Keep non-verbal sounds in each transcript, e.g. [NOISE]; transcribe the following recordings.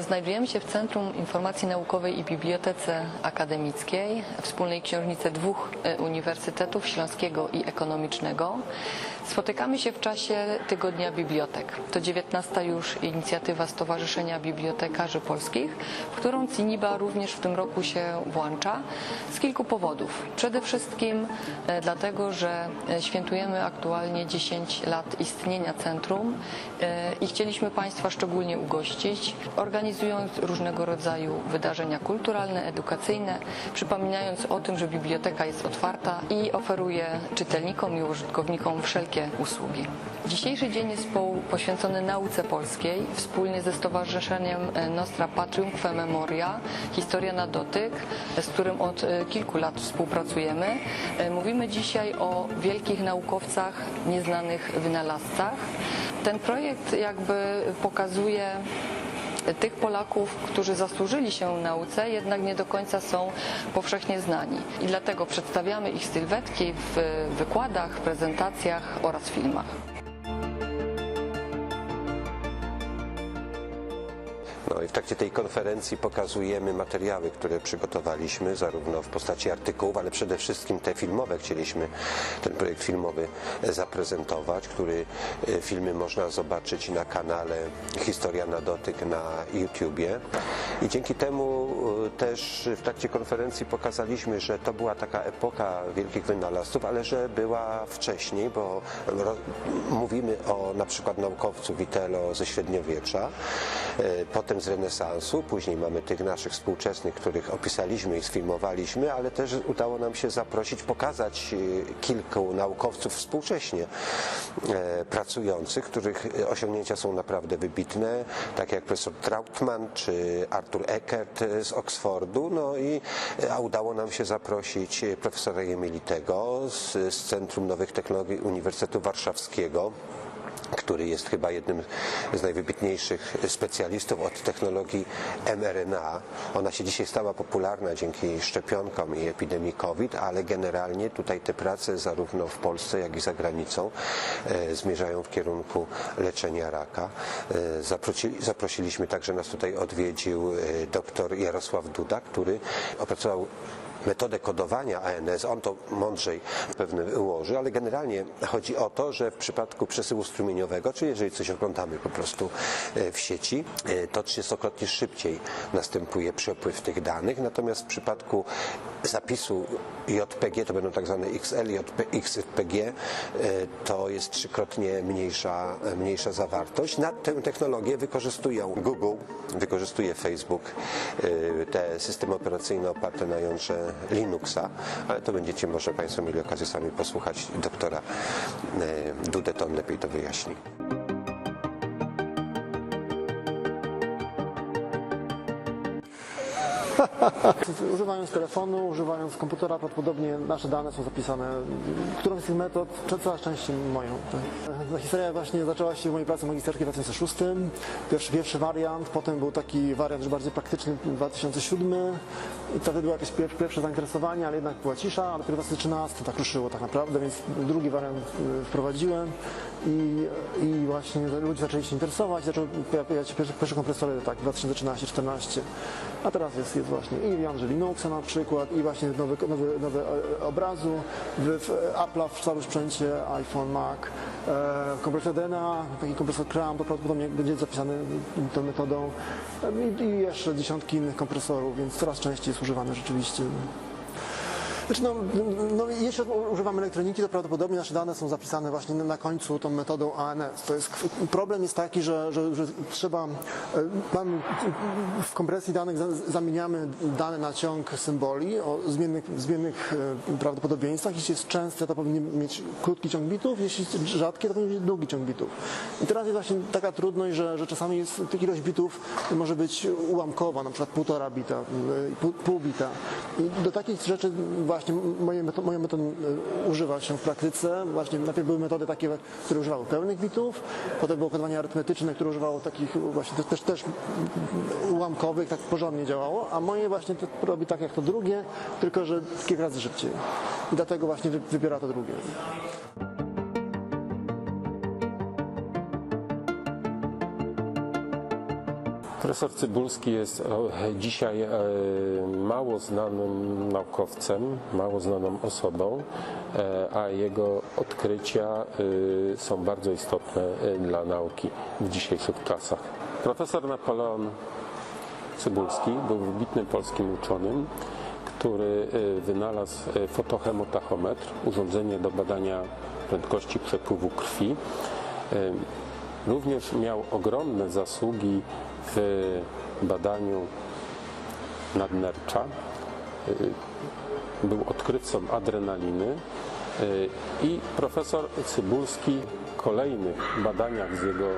Znajdujemy się w Centrum Informacji Naukowej i Bibliotece Akademickiej, wspólnej książnicy dwóch e, uniwersytetów, Śląskiego i Ekonomicznego. Spotykamy się w czasie Tygodnia Bibliotek. To 19. już inicjatywa Stowarzyszenia Bibliotekarzy Polskich, w którą CINIBA również w tym roku się włącza z kilku powodów. Przede wszystkim e, dlatego, że e, świętujemy aktualnie 10 lat istnienia centrum i chcieliśmy Państwa szczególnie ugościć, organizując różnego rodzaju wydarzenia kulturalne, edukacyjne, przypominając o tym, że biblioteka jest otwarta i oferuje czytelnikom i użytkownikom wszelkie usługi. Dzisiejszy dzień jest po- poświęcony nauce polskiej wspólnie ze Stowarzyszeniem Nostra Patrium Quo Memoria, Historia na dotyk, z którym od e, kilku lat współpracujemy. E, Mówimy dzisiaj o wielkich naukowcach, nieznanych wynalazcach. Ten projekt jakby pokazuje tych Polaków, którzy zasłużyli się nauce, jednak nie do końca są powszechnie znani. I dlatego przedstawiamy ich sylwetki w wykładach, prezentacjach oraz filmach. W trakcie tej konferencji pokazujemy materiały, które przygotowaliśmy, zarówno w postaci artykułów, ale przede wszystkim te filmowe. Chcieliśmy ten projekt filmowy zaprezentować, który e, filmy można zobaczyć na kanale Historia na dotyk na YouTubie. I dzięki temu e, też w trakcie konferencji pokazaliśmy, że to była taka epoka wielkich wynalazców, ale że była wcześniej, bo mówimy o na przykład naukowcu Vitello ze średniowiecza, e, potem z renesansu, później mamy tych naszych współczesnych, których opisaliśmy i sfilmowaliśmy, ale też udało nam się zaprosić, pokazać e, kilku naukowców współcześnie e, pracujących, których e, osiągnięcia są naprawdę wybitne, tak jak profesor Trautmann czy Arthur Eckert e, z Oxfordu, no i e, a udało nam się zaprosić e, profesora Jemilitego z, z Centrum Nowych Technologii Uniwersytetu Warszawskiego który jest chyba jednym z najwybitniejszych specjalistów od technologii mRNA. Ona się dzisiaj stała popularna dzięki szczepionkom i epidemii COVID, ale generalnie tutaj te prace zarówno w Polsce, jak i za granicą e, zmierzają w kierunku leczenia raka. E, zaprosili, zaprosiliśmy także, nas tutaj odwiedził e, dr Jarosław Duda, który opracował metodę kodowania ANS, on to mądrzej pewnie ułoży, ale generalnie chodzi o to, że w przypadku przesyłu strumieniowego, czyli jeżeli coś oglądamy po prostu e, w sieci, e, to trzydziestokrotnie szybciej następuje przepływ tych danych, natomiast w przypadku zapisu JPG, to będą tak zwane XL i XPG, e, to jest trzykrotnie mniejsza, mniejsza zawartość. Na tę technologię wykorzystują Google, wykorzystuje Facebook, te systemy operacyjne oparte na jądrze Linuxa, ale to będziecie może Państwo mieli okazję sami posłuchać doktora e, Dudę, to on lepiej to wyjaśni. Coffee. [LAUGHS] Używając telefonu, używając komputera, prawdopodobnie nasze dane są zapisane. Którą z tych metod, czy całe szczęście moją. Tak. Ta historia właśnie zaczęła się w mojej pracy magisterskiej w 2006. Pierwszy, pierwszy wariant, potem był taki wariant już bardziej praktyczny w 2007 i wtedy było jakieś pier- pierwsze zainteresowanie, ale jednak była cisza, ale dopiero w 2013 tak ruszyło tak naprawdę, więc drugi wariant y, wprowadziłem i, i właśnie ludzie zaczęli się interesować, zaczęły pojawiać się pierwsze, pierwsze kompresory tak w 2013-2014, a teraz jest, jest właśnie i Linuxa na przykład i właśnie nowy, nowy, nowy e, obrazu w, Apple'a w całym sprzęcie iPhone, Mac, e, kompresor DNA, taki kompresor CRAM, to prawdopodobnie będzie zapisany tą metodą E, i, jeszcze dziesiątki innych kompresorów, więc coraz częściej jest używany rzeczywiście. Znaczy, no, no, jeśli używamy elektroniki, to prawdopodobnie nasze dane są zapisane właśnie na końcu tą metodą ANS. To jest, problem jest taki, że, że, że trzeba, e, mamy, w kompresji danych za- zamieniamy dane na ciąg symboli o zmiennych, zmiennych e, prawdopodobieństwach. Jeśli jest częste, to powinien mieć krótki ciąg bitów, jeśli rzadkie, to powinien mieć długi ciąg bitów. I teraz jest właśnie taka trudność, że, że czasami jest, ilość bitów może być ułamkowa, na przykład półtora bita, pół, pół bita. I do takich rzeczy właśnie moje meto- moją metodą y, używa się w praktyce. Właśnie najpierw były metody takie, które używały pełnych bitów, potem było kodowanie arytmetyczne, które używało takich właśnie też, też, ułamkowych, tak porządnie działało, a moje właśnie to robi tak jak to drugie, tylko że kilka razy szybciej. I dlatego właśnie wy- wybiera to drugie. Profesor Cybulski jest e, dzisiaj e, mało znanym naukowcem, mało znaną osobą, e, a jego odkrycia są bardzo istotne dla nauki w dzisiejszych czasach. Profesor Napoleon Cybulski był wybitnym polskim uczonym, który wynalazł fotohemotachometr, urządzenie do badania prędkości przepływu krwi. Również miał ogromne zasługi w badaniu nadnercza. Był odkrywcą adrenaliny y, i profesor Cybulski w kolejnych badaniach z jego y,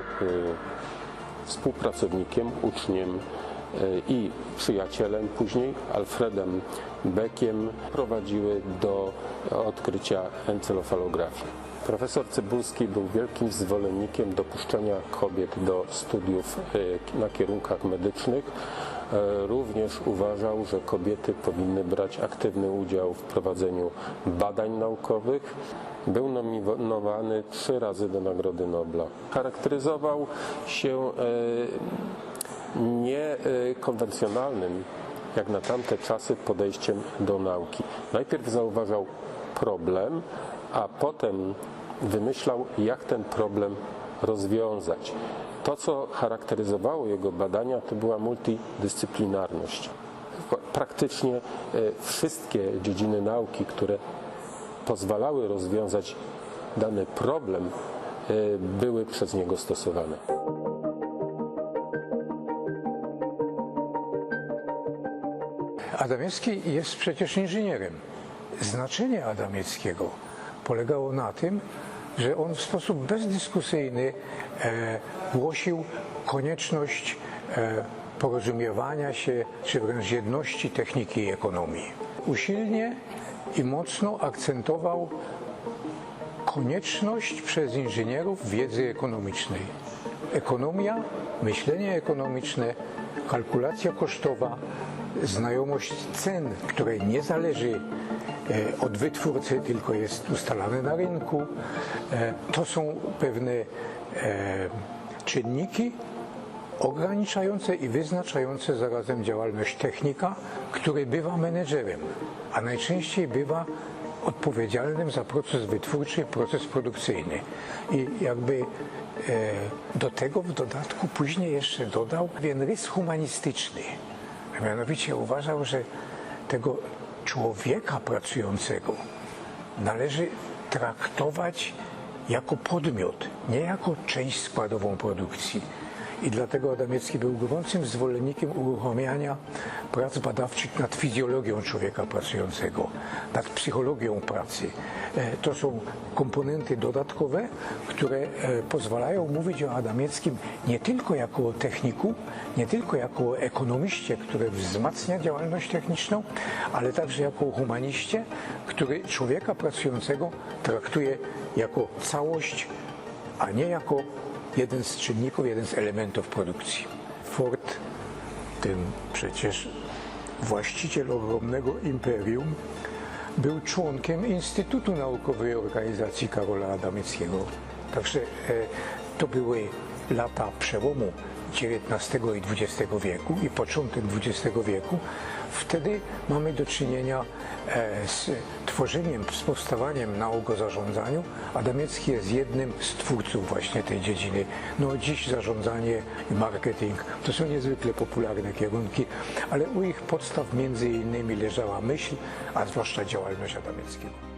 współpracownikiem, uczniem y, i przyjacielem później, Alfredem Beckiem, prowadziły do odkrycia encefalografii. Profesor Cybulski był wielkim zwolennikiem dopuszczenia kobiet do studiów e, na kierunkach medycznych. E, Również uważał, że kobiety powinny brać aktywny udział w prowadzeniu badań naukowych. Był nominowany trzy razy do Nagrody Nobla. Charakteryzował się e, niekonwencjonalnym, jak na tamte czasy, podejściem do nauki. Najpierw zauważał problem, a potem wymyślał, jak ten problem rozwiązać. To, co charakteryzowało jego badania, to była multidyscyplinarność. Praktycznie e, wszystkie dziedziny nauki, które pozwalały rozwiązać dany problem, e, były przez niego stosowane. Adamiecki jest przecież inżynierem. Znaczenie Adamieckiego polegało na tym, że on w sposób bezdyskusyjny e, głosił konieczność e, porozumiewania się, czy wręcz jedności techniki i ekonomii. Usilnie i mocno akcentował konieczność przez inżynierów wiedzy ekonomicznej. Ekonomia, myślenie ekonomiczne, kalkulacja kosztowa, znajomość cen, której nie zależy od wytwórcy, tylko jest ustalane na rynku. E, To są pewne e, czynniki ograniczające i wyznaczające zarazem działalność technika, który bywa menedżerem, a najczęściej bywa odpowiedzialnym za proces wytwórczy, proces produkcyjny. I jakby e, do tego w dodatku później jeszcze dodał pewien rys humanistyczny. Mianowicie uważał, że tego człowieka pracującego należy traktować jako podmiot, nie jako część składową produkcji. I dlatego Adamiecki był gorącym zwolennikiem uruchamiania prac badawczych nad fizjologią człowieka pracującego, nad psychologią pracy. E, To są komponenty dodatkowe, które e, pozwalają mówić o Adamieckim nie tylko jako techniku, nie tylko jako ekonomiście, który wzmacnia działalność techniczną, ale także jako humaniście, który człowieka pracującego traktuje jako całość, a nie jako jeden z czynników, jeden z elementów produkcji. Ford, ten przecież właściciel ogromnego imperium, był członkiem Instytutu Naukowej Organizacji Karola Adamieckiego. Także e, to były lata przełomu XIX i XX wieku i początek XX wieku. Wtedy mamy do czynienia e, z tworzeniem, z powstawaniem nauk o zarządzaniu. Adamiecki jest jednym z twórców właśnie tej dziedziny. No dziś zarządzanie i marketing to są niezwykle popularne kierunki, ale u ich podstaw między innymi leżała myśl, a zwłaszcza działalność Adamieckiego.